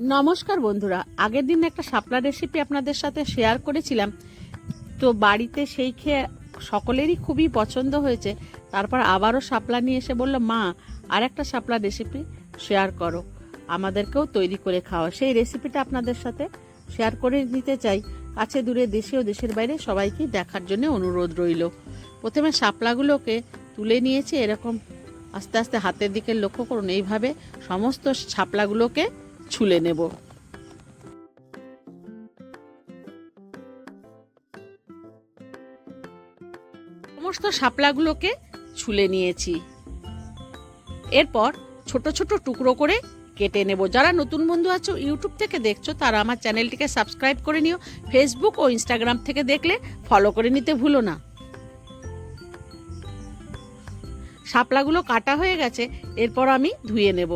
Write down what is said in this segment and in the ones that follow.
নমস্কার বন্ধুরা। আগের দিন একটা শাপলা রেসিপি আপনাদের সাথে শেয়ার করেছিলাম। তো বাড়িতে সেই খেয়ে সকলেরই খুবই পছন্দ হয়েছে। তারপর আবারও শাপলা নিয়ে এসে বলল, মা আর একটা শাপলা রেসিপি শেয়ার করো। আমাদেরকেও তৈরি করে খাওয়া সেই রেসিপিটা আপনাদের সাথে শেয়ার করে নিতে চাই। কাছে দূরে দেশে ও দেশের বাইরে সবাইকে দেখার জন্য অনুরোধ রইল। প্রথমে শাপলাগুলোকে তুলে নিয়েছি এরকম আস্তে আস্তে হাতের দিকে লক্ষ্য করুন। এইভাবে সমস্ত শাপলাগুলোকে ছুলে নেব। সমস্ত শাপলাগুলোকে ছুলে নিয়েছি। এরপর ছোট ছোট টুকরো করে কেটে নেব। যারা নতুন বন্ধু আছো ইউটিউব থেকে দেখছ, তারা আমার চ্যানেলটিকে সাবস্ক্রাইব করে নিও। ফেসবুক ও ইনস্টাগ্রাম থেকে দেখলে ফলো করে নিতে ভুলো না। শাপলাগুলো কাটা হয়ে গেছে, এরপর আমি ধুয়ে নেব।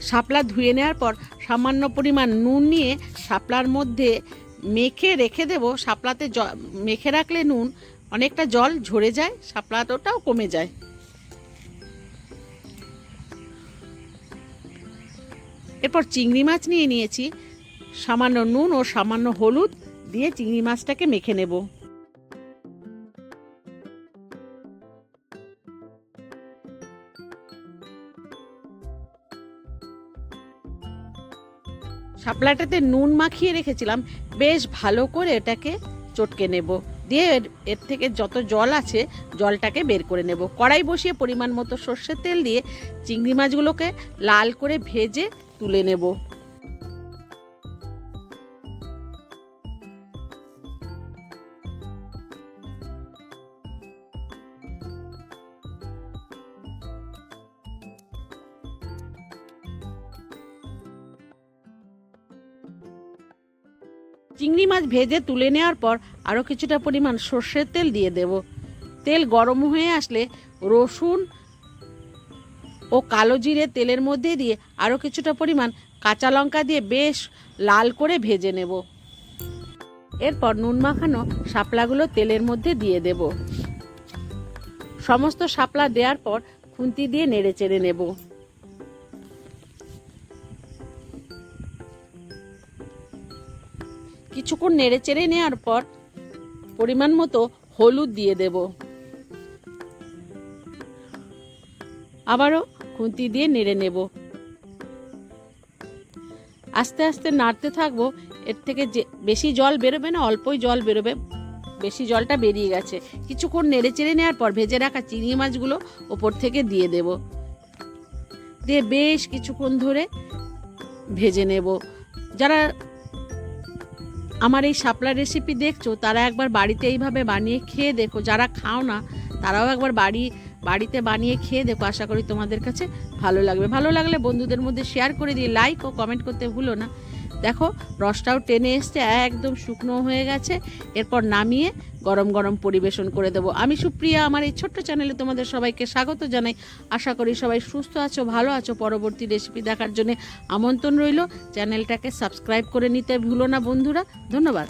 শাপলা ধুয়ে নেওয়ার পর সামান্য পরিমাণ নুন নিয়ে শাপলার মধ্যে মেখে রেখে দেব। শাপলাতে জ- মেখে রাখলে নুন অনেকটা জল ঝরে যায়, শাপলাটাও কমে যায়। এরপর চিংড়ি মাছ নিয়ে নিয়েছি। সামান্য নুন ও সামান্য হলুদ দিয়ে চিংড়ি মাছটাকে মেখে নেব। শাপলাটাতে নুন মাখিয়ে রেখেছিলাম, বেশ ভালো করে এটাকে চটকে নেব। দিয়ে এর- থেকে যত জল আছে, জলটাকে বের করে নেব। কড়াই বসিয়ে পরিমাণ মতো সর্ষের তেল দিয়ে চিংড়ি মাছগুলোকে লাল করে ভেজে তুলে নেব। চিংড়ি মাছ ভেজে তুলে নেওয়ার পর আরও কিছুটা পরিমাণ সর্ষের তেল দিয়ে দেব। তেল গরম হয়ে আসলে রসুন ও কালো জিরে তেলের মধ্যে দিয়ে আরও কিছুটা পরিমাণ কাঁচা লঙ্কা দিয়ে বেশ লাল করে ভেজে নেব। এরপর নুন মাখানো শাপলাগুলো তেলের মধ্যে দিয়ে দেব। সমস্ত শাপলা দেওয়ার পর খুন্তি দিয়ে নেড়ে চেড়ে নেব। কিছুক্ষণ নেড়ে চেড়ে নেওয়ার পর পরিমাণ মতো হলুদ দিয়ে দেব। আবারও খুন্তি দিয়ে নেড়ে নেব। আস্তে আস্তে নাড়তে থাকব, এর থেকে যে বেশি জল বেরোবে না, অল্পই জল বেরোবে, বেশি জলটা বেরিয়ে গেছে। কিছুক্ষণ নেড়ে চেড়ে নেওয়ার পর ভেজে রাখা চিংড়ি মাছগুলো ওপর থেকে দিয়ে দেব। দিয়ে বেশ কিছুক্ষণ ধরে ভেজে নেব। যারা আমার এই শাপলা রেসিপি দেখছ? তারা একবার বাড়িতে এইভাবে বানিয়ে খেয়ে দেখো। যারা খাও না, তারাও একবার বাড়ি, বাড়িতে বানিয়ে খেয়ে দেখো। আশা করি তোমাদের কাছে ভালো লাগবে। ভালো লাগলে বন্ধুদের মধ্যে শেয়ার করে দিয়ে লাইক ও কমেন্ট করতে ভুলো না। দেখো, রসটাও টেনে এসছে, একদম শুকনো হয়ে গেছে। এরপর নামিয়ে গরম গরম পরিবেশন করে দেবো। আমি সুপ্রিয়া, আমার এই ছোট্ট চ্যানেলে তোমাদের সবাইকে স্বাগত জানাই। আশা করি সবাই সুস্থ আছো, ভালো আছো। পরবর্তী রেসিপি দেখার জন্য আমন্ত্রণ রইল। চ্যানেলটাকে সাবস্ক্রাইব করে নিতে ভুলো না বন্ধুরা। ধন্যবাদ।